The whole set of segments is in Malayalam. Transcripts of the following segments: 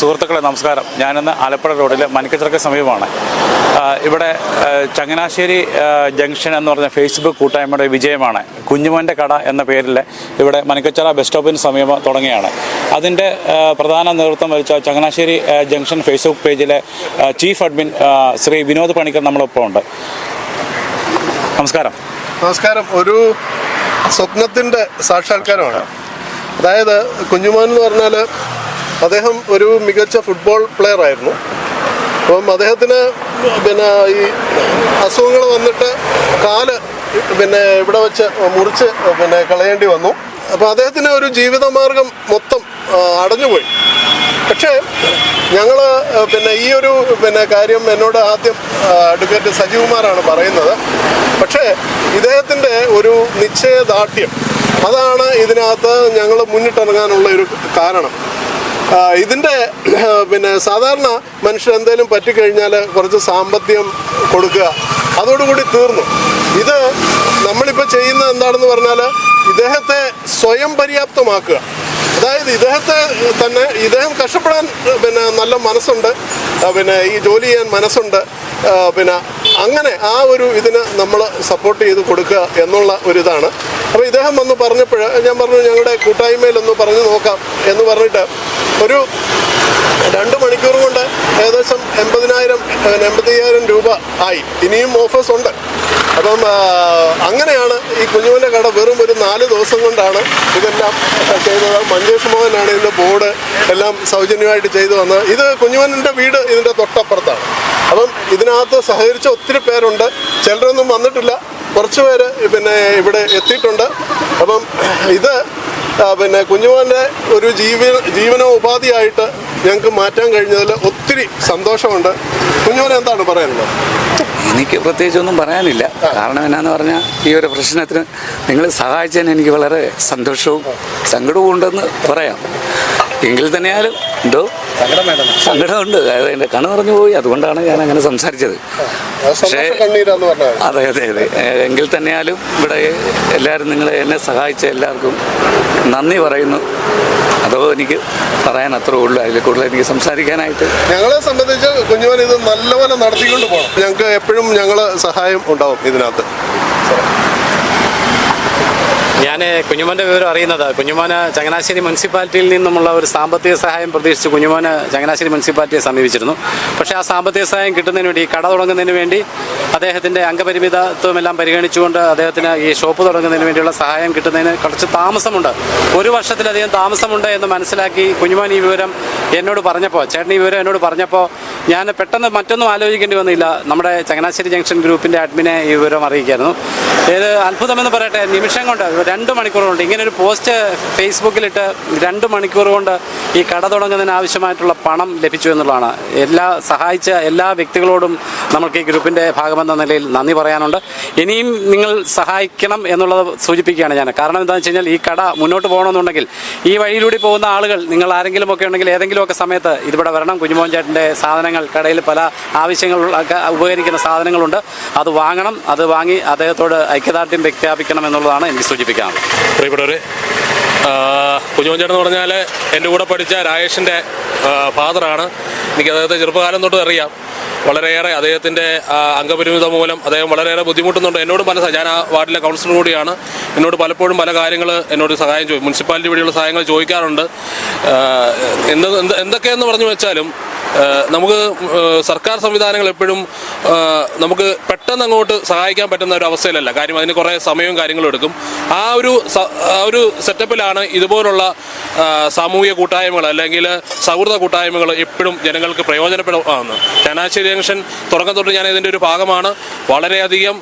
സുഹൃത്തുക്കളെ നമസ്കാരം. ഞാനിന്ന് ആലപ്പുഴ റോഡിലെ മനിക്കച്ചിറക്ക് സമീപമാണ്. ഇവിടെ ചങ്ങനാശ്ശേരി ജംഗ്ഷൻ എന്ന് പറഞ്ഞ ഫേസ്ബുക്ക് കൂട്ടായ്മയുടെ വിജയമാണ്. കുഞ്ഞുമോന്റെ കട എന്ന പേരിൽ ഇവിടെ മനിക്കച്ചിറ ബസ് സ്റ്റോപ്പിന് സമീപം തുടങ്ങിയാണ്. അതിന്റെ പ്രധാന നേതൃത്വം വഹിച്ച ചങ്ങനാശ്ശേരി ജംഗ്ഷൻ ഫേസ്ബുക്ക് പേജിലെ ചീഫ് അഡ്മിൻ ശ്രീ വിനോദ് പണിക്കർ നമ്മളൊപ്പം ഉണ്ട്. നമസ്കാരം. നമസ്കാരം. ഒരു സ്വപ്നത്തിന്റെ സാക്ഷാത്കാരമാണ്. അതായത് കുഞ്ഞുമോൻ എന്ന് പറഞ്ഞാൽ അദ്ദേഹം ഒരു മികച്ച ഫുട്ബോൾ പ്ലെയർ ആയിരുന്നു. അപ്പം അദ്ദേഹത്തിന് പിന്നെ ഈ അസുഖങ്ങൾ വന്നിട്ട് കാൽ പിന്നെ ഇവിടെ വെച്ച് മുറിച്ച് പിന്നെ കളയേണ്ടി വന്നു. അപ്പോൾ അദ്ദേഹത്തിന് ഒരു ജീവിതമാർഗം മൊത്തം അടഞ്ഞുപോയി. പക്ഷേ ഞങ്ങൾ പിന്നെ ഈ ഒരു പിന്നെ കാര്യം എന്നോട് ആദ്യം അഡ്വക്കേറ്റ് സജീവ്മാരാണ് പറയുന്നത്. പക്ഷേ ഇദ്ദേഹത്തിന്റെ ഒരു നിശ്ചയദാർഢ്യം അതാണ് ഇതിനകത്ത് ഞങ്ങൾ മുന്നിട്ടിറങ്ങാനുള്ള ഒരു കാരണം. ഇതിന്റെ പിന്നെ സാധാരണ മനുഷ്യർ എന്തെങ്കിലും പറ്റിക്കഴിഞ്ഞാൽ കുറച്ച് സാമ്പത്തികം കൊടുക്കുക. അതോടുകൂടി തീർന്നു. ഇത് നമ്മളിപ്പോൾ ചെയ്യുന്നത് എന്താണെന്ന് പറഞ്ഞാൽ ഇദ്ദേഹത്തെ സ്വയം പര്യാപ്തമാക്കുക. അതായത് ഇദ്ദേഹത്തെ തന്നെ ഇദ്ദേഹം കഷ്ടപ്പെടാൻ പിന്നെ നല്ല മനസ്സുണ്ട്. പിന്നെ ഈ ജോലി ചെയ്യാൻ മനസ്സുണ്ട്. പിന്നെ അങ്ങനെ ആ ഒരു ഇതിന് നമ്മൾ സപ്പോർട്ട് ചെയ്ത് കൊടുക്കുക എന്നുള്ള ഒരു ഇതാണ്. അപ്പോൾ ഇദ്ദേഹം വന്ന് പറഞ്ഞപ്പോൾ ഞാൻ പറഞ്ഞു ഞങ്ങളുടെ കൂട്ടായ്മയിലൊന്ന് പറഞ്ഞു നോക്കാം. എന്ന് പറഞ്ഞിട്ട് ഒരു രണ്ട് മണിക്കൂർ കൊണ്ട് ഏകദേശം എൺപതിനായിരം എൺപത്തയ്യായിരം രൂപ ആയി. ഇനിയും ഓഫേഴ്സ് ഉണ്ട്. അപ്പം അങ്ങനെയാണ് ഈ കുഞ്ഞുവിന്റെ കട വെറും ഒരു നാല് ദിവസം കൊണ്ടാണ് ഇതെല്ലാം ചെയ്തത്. മഞ്ചേഷ് മോഹനാണ് ഇതിന്റെ ബോർഡ് എല്ലാം സൗജന്യമായിട്ട് ചെയ്തു വന്നത് ഇത് കുഞ്ഞുവന്റെ വീട് ഇതിന്റെ തൊട്ടപ്പുറത്താണ്. അപ്പം ഇതിനകത്ത് സഹകരിച്ച ഒത്തിരി പേരുണ്ട്. ചിലരൊന്നും വന്നിട്ടില്ല. കുറച്ച് പേര് പിന്നെ ഇവിടെ എത്തിയിട്ടുണ്ട്. അപ്പം ഇത് പിന്നെ കുഞ്ഞുമോന്റെ ഒരു ജീവ ജീവനോപാധിയായിട്ട് ഞങ്ങൾക്ക് മാറ്റാൻ കഴിഞ്ഞതിൽ ഒത്തിരി സന്തോഷമുണ്ട്. കുഞ്ഞുമോൻ എന്താണ് പറയുന്നത് എനിക്ക് പ്രത്യേകിച്ചൊന്നും പറയാനില്ല. കാരണം എന്നാന്ന് പറഞ്ഞാൽ ഈ ഒരു പ്രശ്നത്തിന് നിങ്ങൾ സഹായിച്ചതിന് എനിക്ക് വളരെ സന്തോഷവും സങ്കടവും ഉണ്ടെന്ന് പറയാം. എങ്കിൽ തന്നെയാലും എന്തോ സങ്കടമുണ്ട്. അതായത് എന്റെ കണ്ണ് പറഞ്ഞു പോയി. അതുകൊണ്ടാണ് ഞാൻ അങ്ങനെ സംസാരിച്ചത്. പക്ഷേ അതെ അതെ അതെ. എങ്കിൽ തന്നെയാലും ഇവിടെ എല്ലാവരും നിങ്ങൾ എന്നെ സഹായിച്ച എല്ലാവർക്കും നന്ദി പറയുന്നു. അതോ എനിക്ക് പറയാൻ അത്ര ഉള്ളൂ. അതിൽ കൂടുതൽ എനിക്ക് സംസാരിക്കാനായിട്ട്. ഞങ്ങളെ സംബന്ധിച്ച് കുഞ്ഞുമോൻ ഇത് നല്ലപോലെ നടത്തിക്കൊണ്ട് പോകണം ഞങ്ങൾക്ക് എപ്പോഴും ഞങ്ങൾ സഹായം ഉണ്ടാവും ഇതിനകത്ത്. ഞാൻ കുഞ്ഞുമോന്റെ വിവരം അറിയുന്നത്. കുഞ്ഞുമോന് ചങ്ങനാശ്ശേരി മുനിസിപ്പാലിറ്റിയിൽ നിന്നുമുള്ള ഒരു സാമ്പത്തിക സഹായം പ്രതീക്ഷിച്ച് കുഞ്ഞുമോന് ചങ്ങനാശ്ശേരി മുനിസിപ്പാലിറ്റിയെ സമീപിച്ചിരുന്നു. പക്ഷേ ആ സാമ്പത്തിക സഹായം കിട്ടുന്നതിന് വേണ്ടി കട തുടങ്ങുന്നതിന് വേണ്ടി അദ്ദേഹത്തിന്റെ അംഗപരിമിതത്വമെല്ലാം പരിഗണിച്ചുകൊണ്ട് അദ്ദേഹത്തിന് ഈ ഷോപ്പ് തുടങ്ങുന്നതിന് വേണ്ടിയുള്ള സഹായം കിട്ടുന്നതിന് കുറച്ച് താമസമുണ്ട്. ഒരു വർഷത്തിലധികം താമസമുണ്ട് എന്ന് മനസ്സിലാക്കി കുഞ്ഞുമോൻ ഈ വിവരം എന്നോട് പറഞ്ഞപ്പോൾ ചേട്ടൻ ഈ വിവരം എന്നോട് പറഞ്ഞപ്പോൾ ഞാൻ പെട്ടെന്ന് മറ്റൊന്നും ആലോചിക്കേണ്ടി വന്നില്ല. നമ്മുടെ ചങ്ങനാശ്ശേരി ജംഗ്ഷൻ ഗ്രൂപ്പിന്റെ അഡ്മിനെ ഈ വിവരം അറിയിക്കായിരുന്നു. ഏത് അത്ഭുതമെന്ന് പറയട്ടെ നിമിഷം കൊണ്ട് രണ്ട് മണിക്കൂർ കൊണ്ട് ഇങ്ങനെ ഒരു പോസ്റ്റ് ഫേസ്ബുക്കിലിട്ട് രണ്ട് മണിക്കൂർ കൊണ്ട് ഈ കട തുടങ്ങുന്നതിന് ആവശ്യമായിട്ടുള്ള പണം ലഭിച്ചു എന്നുള്ളതാണ്. എല്ലാ സഹായിച്ച എല്ലാ വ്യക്തികളോടും നമുക്ക് ഈ ഗ്രൂപ്പിന്റെ ഭാഗമെന്ന നിലയിൽ നന്ദി പറയാനുണ്ട്. ഇനിയും നിങ്ങൾ സഹായിക്കണം എന്നുള്ളത് സൂചിപ്പിക്കുകയാണ് ഞാൻ. കാരണം എന്താണെന്ന് വെച്ച് കഴിഞ്ഞാൽ ഈ കട മുന്നോട്ട് പോകണമെന്നുണ്ടെങ്കിൽ ഈ വഴിയിലൂടെ പോകുന്ന ആളുകൾ നിങ്ങൾ ആരെങ്കിലും ഒക്കെ ഉണ്ടെങ്കിൽ ഏതെങ്കിലുമൊക്കെ സമയത്ത് ഇതിവിടെ വരണം. കുഞ്ഞുമോൻ ചേട്ടന്റെ സാധനങ്ങൾ കടയിൽ പല ആവശ്യങ്ങളൊക്കെ ഉപകരിക്കുന്ന സാധനങ്ങളുണ്ട്. അത് വാങ്ങണം. അത് വാങ്ങി അദ്ദേഹത്തോട് ഐക്യദാർഢ്യം പ്രഖ്യാപിക്കണം എന്നുള്ളതാണ് എനിക്ക് സൂചിപ്പിക്കാനുള്ളത് പ്രിയപ്പെട്ടവര് കുഞ്ഞുമോൻ ചേട്ടൻ എന്ന് പറഞ്ഞാൽ എന്റെ കൂടെ പഠിച്ച രാജേഷിന്റെ ഫാദറാണ്. എനിക്ക് അദ്ദേഹത്തെ ചെറുപ്പകാലം തൊട്ട് അറിയാം. വളരെയേറെ അദ്ദേഹത്തിന്റെ അംഗപരിമിതം മൂലം അദ്ദേഹം വളരെയേറെ ബുദ്ധിമുട്ടുന്നുണ്ട്. എന്നോട് പല ഞാൻ ആ വാർഡിലെ കൗൺസിലർ കൂടിയാണ്. എന്നോട് പലപ്പോഴും പല കാര്യങ്ങൾ എന്നോട് സഹായം ചോദിക്കും മുനിസിപ്പാലിറ്റി വഴിയുള്ള സഹായങ്ങൾ ചോദിക്കാറുണ്ട്. എന്ത് എന്ത് എന്തൊക്കെയെന്ന് പറഞ്ഞു വെച്ചാലും നമുക്ക് സർക്കാർ സംവിധാനങ്ങൾ എപ്പോഴും നമുക്ക് പെട്ടെന്ന് അങ്ങോട്ട് സഹായിക്കാൻ പറ്റുന്ന ഒരു അവസ്ഥയിലല്ല. കാര്യം അതിന് കുറേ സമയവും കാര്യങ്ങളും എടുക്കും. ആ ഒരു ആ ഒരു സെറ്റപ്പിലാണ് ഇതുപോലുള്ള സാമൂഹിക കൂട്ടായ്മകൾ അല്ലെങ്കിൽ സൗഹൃദ കൂട്ടായ്മകൾ എപ്പോഴും ജനങ്ങൾക്ക് പ്രയോജനപ്പെടുന്നത് ചങ്ങനാശ്ശേരി ജംഗ്ഷൻ തുടക്കം തൊട്ട് ഞാൻ ഇതിന്റെ ഒരു ഭാഗമാണ്. വളരെയധികം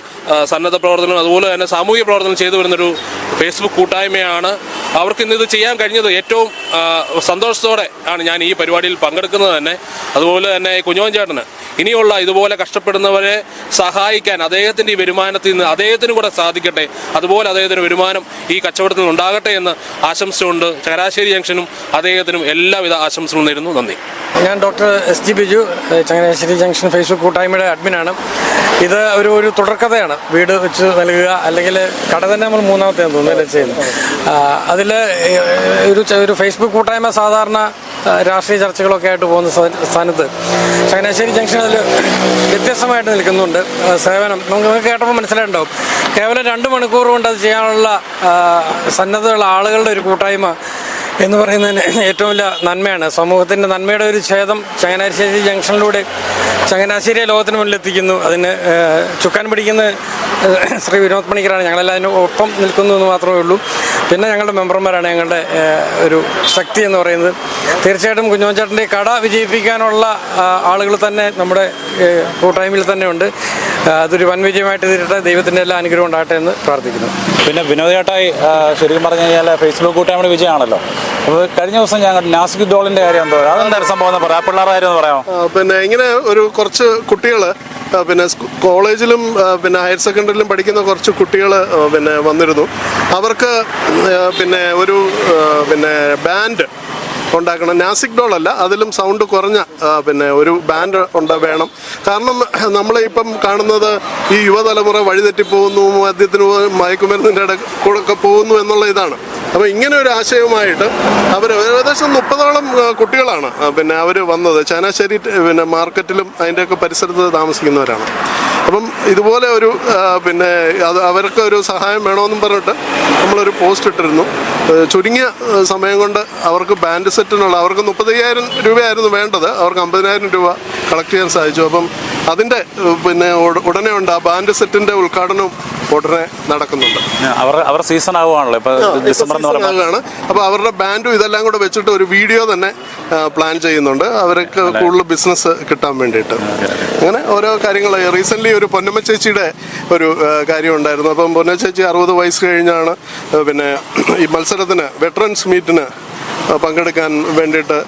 സന്നദ്ധ പ്രവർത്തനം അതുപോലെ തന്നെ സാമൂഹിക പ്രവർത്തനം ചെയ്തു വരുന്നൊരു ഫേസ്ബുക്ക് കൂട്ടായ്മയാണ്. അവർക്ക് ഇന്ന് ഇത് ചെയ്യാൻ കഴിഞ്ഞത് ഏറ്റവും സന്തോഷത്തോടെ ആണ് ഞാൻ ഈ പരിപാടിയിൽ പങ്കെടുക്കുന്നത് തന്നെ. അതുപോലെ തന്നെ കുഞ്ഞോൻ ചേട്ടന്. ഇനിയുള്ള ഇതുപോലെ കഷ്ടപ്പെടുന്നവരെ സഹായിക്കാൻ അദ്ദേഹത്തിന്റെ ഈ വരുമാനത്തിൽ നിന്ന് അദ്ദേഹത്തിന് കൂടെ സാധിക്കട്ടെ. അതുപോലെ അദ്ദേഹത്തിന് വരുമാനം ഈ കച്ചവടത്തിൽ നിന്ന് ഉണ്ടാകട്ടെ എന്ന് ആശംസയുണ്ട് ചങ്ങനാശ്ശേരി ജംഗ്ഷനും അദ്ദേഹത്തിനും എല്ലാവിധ ആശംസകളും നേരുന്നു. നന്ദി. ഞാൻ doctor S G Biju Changanassery junction Facebook കൂട്ടായ്മയുടെ അഡ്മിനാണ്. ഇത് ഒരു ഒരു തുടർക്കഥയാണ്. വീട് വെച്ച് നൽകുക അല്ലെങ്കിൽ കട തന്നെ നമ്മൾ മൂന്നാമത്തെ തോന്നുന്നു ചെയ്യുന്നത്? അതിൽ ഒരു ഒരു ഫേസ്ബുക്ക് കൂട്ടായ്മ സാധാരണ രാഷ്ട്രീയ ചർച്ചകളൊക്കെ ആയിട്ട് പോകുന്ന സ്ഥാ- സ്ഥാനത്ത്. ചങ്ങനാശ്ശേരി ജംഗ്ഷൻ അതിൽ വ്യത്യസ്തമായിട്ട് നിൽക്കുന്നുണ്ട്. സേവനം. നമുക്ക് കേട്ടപ്പോൾ മനസ്സിലായിട്ടുണ്ടാവും. കേവലം രണ്ട് മണിക്കൂർ കൊണ്ട് അത് ചെയ്യാനുള്ള സന്നദ്ധതയുള്ള ആളുകളുടെ ഒരു കൂട്ടായ്മ എന്ന് പറയുന്നതിന് ഏറ്റവും വലിയ നന്മയാണ്. സമൂഹത്തിന്റെ നന്മയുടെ ഒരു ഛേദം ചങ്ങനാശ്ശേരി ജംഗ്ഷനിലൂടെ ചങ്ങനാശ്ശേരിയെ ലോകത്തിന് മുന്നിലെത്തിക്കുന്നു അതിന് ചുക്കാൻ പിടിക്കുന്ന ശ്രീ വിനോദ് പണിക്കറാണ് ഞങ്ങളെല്ലാം അതിന് ഒപ്പം നിൽക്കുന്നു എന്ന് മാത്രമേ ഉള്ളൂ. പിന്നെ ഞങ്ങളുടെ മെമ്പർമാരാണ് ഞങ്ങളുടെ ഒരു ശക്തി എന്ന് പറയുന്നത്. തീർച്ചയായിട്ടും കുഞ്ഞോൻചാട്ടന്റെ കട വിജയിപ്പിക്കാനുള്ള ആളുകൾ തന്നെ നമ്മുടെ കൂട്ടായ്മയിൽ തന്നെ ഉണ്ട്. അതൊരു വൻ വിജയമായിട്ട് തീരട്ടെ. ദൈവത്തിന്റെ എല്ലാ അനുഗ്രഹം ഉണ്ടാകട്ടെ എന്ന് പ്രാർത്ഥിക്കുന്നു. പിന്നെ ആ, ശരിക്കും പറഞ്ഞു കഴിഞ്ഞാൽ ഫേസ്ബുക്ക് കൂട്ടായ്മയുടെ വിജയമാണല്ലോ. അപ്പോൾ കഴിഞ്ഞ ദിവസം ഞാൻ നാസിക് ഡോളിന്റെ കാര്യം എന്തോ അതെന്തായാലും സംഭവം എന്ന് പറയാം? പിള്ളേർ കാര്യം പിന്നെ ഇങ്ങനെ ഒരു കുറച്ച് കുട്ടികൾ പിന്നെ കോളേജിലും പിന്നെ ഹയർ സെക്കൻഡറിയിലും പഠിക്കുന്ന കുറച്ച് കുട്ടികൾ പിന്നെ വന്നിരുന്നു. അവർക്ക് പിന്നെ ഒരു പിന്നെ ബാൻഡ് ഉണ്ടാക്കണം. നാസിക് ഡോൾ അല്ല അതിലും സൗണ്ട് കുറഞ്ഞ പിന്നെ ഒരു ബാൻഡ് ഉണ്ട് വേണം. കാരണം നമ്മൾ ഇപ്പം കാണുന്നത് ഈ യുവതലമുറ വഴിതെറ്റിപ്പോകുന്നു മദ്യത്തിന് മയക്കുമരുന്നിന്റെ ഇട കൂടെ ഒക്കെ പോകുന്നു എന്നുള്ള ഇതാണ്. അപ്പോൾ ഇങ്ങനെ ഒരു ആശയവുമായിട്ട് അവർ ഏകദേശം മുപ്പതോളം കുട്ടികളാണ് പിന്നെ അവർ വന്നത്. ചാനാശ്ശേരി പിന്നെ മാർക്കറ്റിലും അതിന്റെയൊക്കെ പരിസരത്ത് താമസിക്കുന്നവരാണ്. അപ്പം ഇതുപോലെ ഒരു പിന്നെ അത് അവർക്ക് ഒരു സഹായം വേണമെന്നും പറഞ്ഞിട്ട് നമ്മളൊരു പോസ്റ്റ് ഇട്ടിരുന്നു. ചുരുങ്ങിയ സമയം കൊണ്ട് അവർക്ക് ബാൻഡ് സെറ്റിനുള്ള അവർക്ക് മുപ്പത്തയ്യായിരം രൂപയായിരുന്നു വേണ്ടത്. അവർക്ക് അമ്പതിനായിരം രൂപ കളക്ട് ചെയ്യാൻ സാധിച്ചു. അപ്പം അതിന്റെ പിന്നെ ഉട- ഉടനെ ഉണ്ട് ആ ബാൻഡ് സെറ്റിന്റെ ഉദ്ഘാടനം ഉടനെ നടക്കുന്നുണ്ട്. അവർ അവർ സീസൺ ആവുകയാണല്ലോ. ഇപ്പൊ ഡിസംബർ എന്ന് അപ്പോൾ അവരുടെ ബാൻഡും ഇതെല്ലാം കൂടെ വെച്ചിട്ട് ഒരു വീഡിയോ തന്നെ പ്ലാൻ ചെയ്യുന്നുണ്ട്. അവർക്ക് കൂടുതൽ ബിസിനസ് കിട്ടാൻ വേണ്ടിയിട്ട്. അങ്ങനെ ഓരോ കാര്യങ്ങൾ റീസെന്റ്ലി ഒരു പൊന്നമ്മ ചേച്ചിയുടെ ഒരു കാര്യം ഉണ്ടായിരുന്നു. അപ്പം പൊന്നമ്മ ചേച്ചി അറുപത് വയസ്സ് കഴിഞ്ഞാണ് പിന്നെ ഈ മത്സരത്തിന് വെറ്ററൻസ് മീറ്റിന് പങ്കെടുക്കാൻ വേണ്ടിയിട്ട്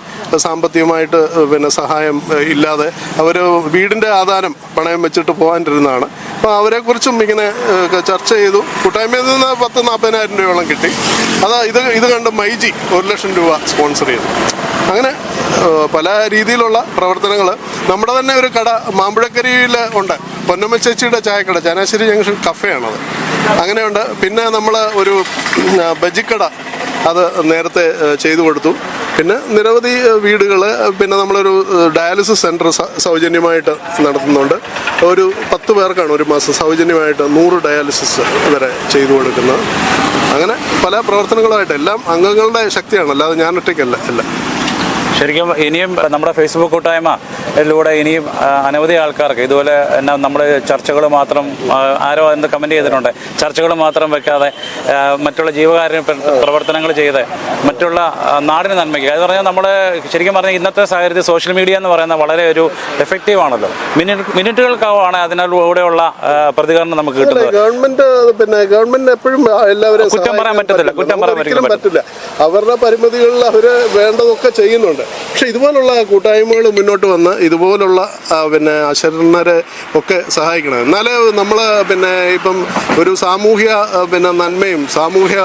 സാമ്പത്തികമായിട്ട് പിന്നെ സഹായം ഇല്ലാതെ അവർ വീടിന്റെ ആധാരം പണയം വെച്ചിട്ട് പോകാനിരുന്നതാണ്. അപ്പോൾ അവരെക്കുറിച്ചും ഇങ്ങനെ ചർച്ച ചെയ്തു. കൂട്ടായ്മയിൽ നിന്ന് പത്ത് നാൽപ്പതിനായിരം രൂപയോളം കിട്ടി. അതാ ഇത് ഇത് കണ്ട് മൈജി ഒരു ലക്ഷം രൂപ സ്പോൺസർ ചെയ്തു. അങ്ങനെ പല രീതിയിലുള്ള പ്രവർത്തനങ്ങൾ നമ്മുടെ തന്നെ ഒരു കട മാമ്പഴക്കരിയിൽ ഉണ്ട്. പൊന്നമ്മ ചേച്ചിയുടെ ചായക്കട ചനാശ്ശേരി ജംഗ്ഷൻ കഫേയാണത്. അങ്ങനെയുണ്ട്. പിന്നെ നമ്മൾ ഒരു ബജിക്കട അത് നേരത്തെ ചെയ്തു കൊടുത്തു. പിന്നെ നിരവധി വീടുകൾ പിന്നെ നമ്മളൊരു ഡയാലിസിസ് സെന്റർ സൗജന്യമായിട്ട് നടത്തുന്നുണ്ട്. ഒരു പത്ത് പേർക്കാണ് ഒരു മാസം സൗജന്യമായിട്ട് നൂറ് ഡയാലിസിസ് വരെ ചെയ്തു കൊടുക്കുന്നത്. അങ്ങനെ പല പ്രവർത്തനങ്ങളുമായിട്ട് എല്ലാം അംഗങ്ങളുടെ ശക്തിയാണ് അല്ലാതെ ഞാൻ ഒറ്റയ്ക്കല്ല അല്ല. ശരിക്കും ഇനിയും നമ്മുടെ ഫേസ്ബുക്ക് കൂട്ടായ്മ ഇതിലൂടെ ഇനിയും അനവധി ആൾക്കാർക്ക് ഇതുപോലെ എന്നാ നമ്മൾ ചർച്ചകൾ മാത്രം ആരോ എന്ത് കമന്റ് ചെയ്തിട്ടുണ്ട്. ചർച്ചകൾ മാത്രം വെക്കാതെ മറ്റുള്ള ജീവകാരുണ്യ പ്രവർത്തനങ്ങൾ ചെയ്ത് മറ്റുള്ള നാടിന് നന്മയ്ക്ക്. അത് പറഞ്ഞാൽ നമ്മൾ ശരിക്കും പറഞ്ഞാൽ ഇന്നത്തെ സാഹചര്യത്തിൽ സോഷ്യൽ മീഡിയ എന്ന് പറയുന്നത് വളരെ ഒരു എഫക്റ്റീവ് ആണല്ലോ. മിനിറ്റ് മിനിറ്റുകൾക്കാവാണ് അതിനുള്ള പ്രതികരണം നമുക്ക് കിട്ടുന്നത്. ഗവൺമെന്റ് പിന്നെ ഗവൺമെന്റ് എപ്പോഴും എല്ലാവരും കുറ്റം പറയാൻ പറ്റത്തില്ല. കുറ്റം പറയാൻ. പറ്റില്ല. അവരുടെ പരിമിതികളിൽ അവർ വേണ്ടതൊക്കെ ചെയ്യുന്നുണ്ട്. പക്ഷെ ഇതുപോലുള്ള കൂട്ടായ്മകൾ മുന്നോട്ട് വന്ന് ഇതുപോലുള്ള പിന്നെ അശരണരെ ഒക്കെ സഹായിക്കണം. എന്നാലേ നമ്മൾ പിന്നെ ഇപ്പം ഒരു സാമൂഹ്യ പിന്നെ നന്മയും സാമൂഹ്യ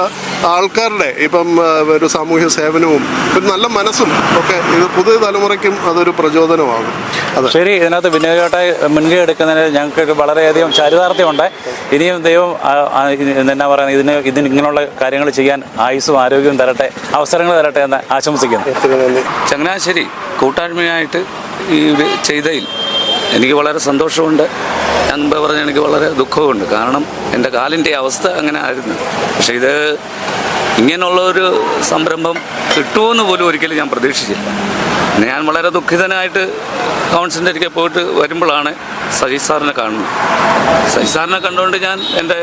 ആൾക്കാരുടെ ഇപ്പം ഒരു സാമൂഹ്യ സേവനവും ഒരു നല്ല മനസ്സും ഒക്കെ ഇത് പുതിയ തലമുറയ്ക്കും അതൊരു പ്രചോദനമാകും. അതെ. ശരി ഇതിനകത്ത് വിനിയോഗമായിട്ട് മുൻകൈ എടുക്കുന്നതിന് ഞങ്ങൾക്ക് വളരെയധികം ചരിതാർത്ഥ്യമുണ്ട്. ഇനിയും ദൈവം എന്നാ പറയുന്നത് ഇതിന് ഇതിന് ഇങ്ങനെയുള്ള കാര്യങ്ങൾ ചെയ്യാൻ ആയുസ്സും ആരോഗ്യവും തരട്ടെ അവസരങ്ങൾ തരട്ടെ എന്ന് ആശംസിക്കുന്നു. ചങ്ങനാശ്ശേരി കൂട്ടായ്മയായിട്ട് ഈ ചെയ്തതിൽ എനിക്ക് വളരെ സന്തോഷമുണ്ട്. ഞാൻ മുമ്പേ പറഞ്ഞ എനിക്ക് വളരെ ദുഃഖമുണ്ട് കാരണം എന്റെ കാലിന്റെ അവസ്ഥ അങ്ങനെ ആയിരുന്നു. പക്ഷെ ഇത് ഇങ്ങനെയുള്ള ഒരു സംരംഭം കിട്ടുമെന്ന് പോലും ഒരിക്കലും ഞാൻ പ്രതീക്ഷിച്ചില്ല. ഞാൻ വളരെ ദുഃഖിതനായിട്ട് കൗൺസിലിന്റെ അരികെ പോയിട്ട് വരുമ്പോഴാണ് സജി സാറിനെ കാണുന്നത്. സജി സാറിനെ കണ്ടുകൊണ്ട് ഞാൻ എന്റെ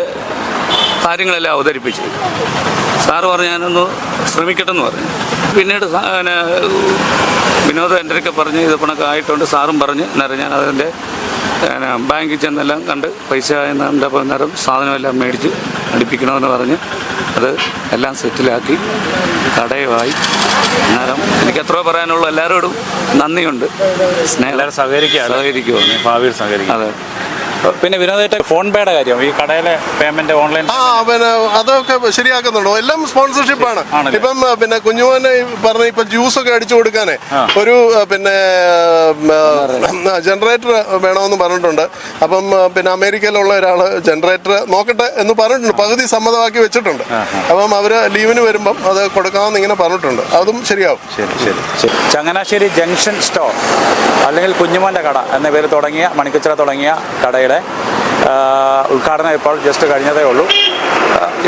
കാര്യങ്ങളെല്ലാം അവതരിപ്പിച്ചു. സാറ് പറഞ്ഞു ഞാനൊന്ന് ശ്രമിക്കട്ടെന്ന് പറഞ്ഞു. പിന്നീട് വിനോദ പിന്നെ വിനോദം എന്റെ അടുക്കെ പറഞ്ഞ് ഇത് പണക്കെ ആയിട്ടുണ്ട്. സാറും പറഞ്ഞ് അന്നേരം ഞാൻ അതിന്റെ ബാങ്കിൽ ചെന്നെല്ലാം കണ്ട് പൈസ എന്റെ അന്നേരം സാധനമെല്ലാം മേടിച്ച് അടുപ്പിക്കണമെന്ന് പറഞ്ഞ് അത് എല്ലാം സെറ്റിലാക്കി കടയുമായി. അന്നേരം എനിക്ക് എത്ര പറയാനുള്ളൂ. എല്ലാവരോടും നന്ദിയുണ്ട്. സ്നേഹം. സഹകരിക്കുക സഹകരിക്കുവാണ്. ഭാവിയിൽ സഹകരിക്കും. അതെ. പിന്നെ വിനോദേറ്റ ഫോൺ പേയുടെ കാര്യം ഈ കടയിലെ പേയ്മെന്റ് ഓൺലൈൻ ആ പിന്നെ അതൊക്കെ ശരിയാക്കുന്നുണ്ടോ. എല്ലാം സ്പോൺസർഷിപ്പ് ആണ്? ഇപ്പം പിന്നെ കുഞ്ഞുമോനെ പറഞ്ഞ ഇപ്പൊ ജ്യൂസ് ഒക്കെ അടിച്ചു കൊടുക്കാനേ ഒരു പിന്നെ ജനറേറ്റർ വേണമെന്ന് പറഞ്ഞിട്ടുണ്ട്. അപ്പം പിന്നെ അമേരിക്കയിലുള്ള ഒരാൾ ജനറേറ്റർ നോക്കട്ടെ എന്ന് പറഞ്ഞിട്ടുണ്ട്. പകുതി സമ്മതമാക്കി വെച്ചിട്ടുണ്ട്. അപ്പം അവർ ലീവിന് വരുമ്പം അത് കൊടുക്കാമെന്ന് ഇങ്ങനെ പറഞ്ഞിട്ടുണ്ട്. അതും ശരിയാവും. ശരി ശരി ശരി. Changanassery junction store. അല്ലെങ്കിൽ കുഞ്ഞുമോന്റെ കട എന്ന പേര് തുടങ്ങിയ മണിക്കുച്ചിറ തുടങ്ങിയ കടയുടെ ഉദ്ഘാടനം ഇപ്പോൾ ജസ്റ്റ് കഴിഞ്ഞതേ ഉള്ളൂ.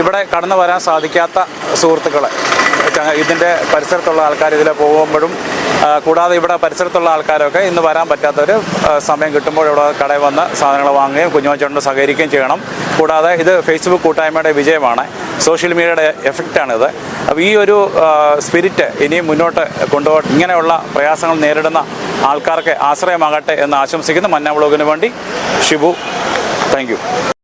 ഇവിടെ കടന്നു വരാൻ സാധിക്കാത്ത സുഹൃത്തുക്കളെ ഇതിന്റെ പരിസരത്തുള്ള ആൾക്കാർ ഇതിലെ പോകുമ്പോഴും കൂടാതെ ഇവിടെ പരിസരത്തുള്ള ആൾക്കാരൊക്കെ ഇന്ന് വരാൻ പറ്റാത്തവർ സമയം കിട്ടുമ്പോൾ ഇവിടെ കടയിൽ വന്ന് സാധനങ്ങൾ വാങ്ങുകയും കുഞ്ഞുമച്ചോണ്ട് സഹകരിക്കുകയും ചെയ്യണം. കൂടാതെ ഇത് ഫേസ്ബുക്ക് കൂട്ടായ്മയുടെ വിജയമാണ്. സോഷ്യൽ മീഡിയയുടെ എഫക്റ്റാണിത് അപ്പോൾ ഈ ഒരു സ്പിരിറ്റ് ഇനിയും മുന്നോട്ട് കൊണ്ടുപോകാൻ ഇങ്ങനെയുള്ള പ്രയാസങ്ങൾ നേരിടുന്ന ആൾക്കാർക്ക് ആശ്രയമാകട്ടെ എന്ന് ആശംസിക്കുന്നു. മന്ന വ്ലോഗിന് വേണ്ടി ഷിബു താങ്ക്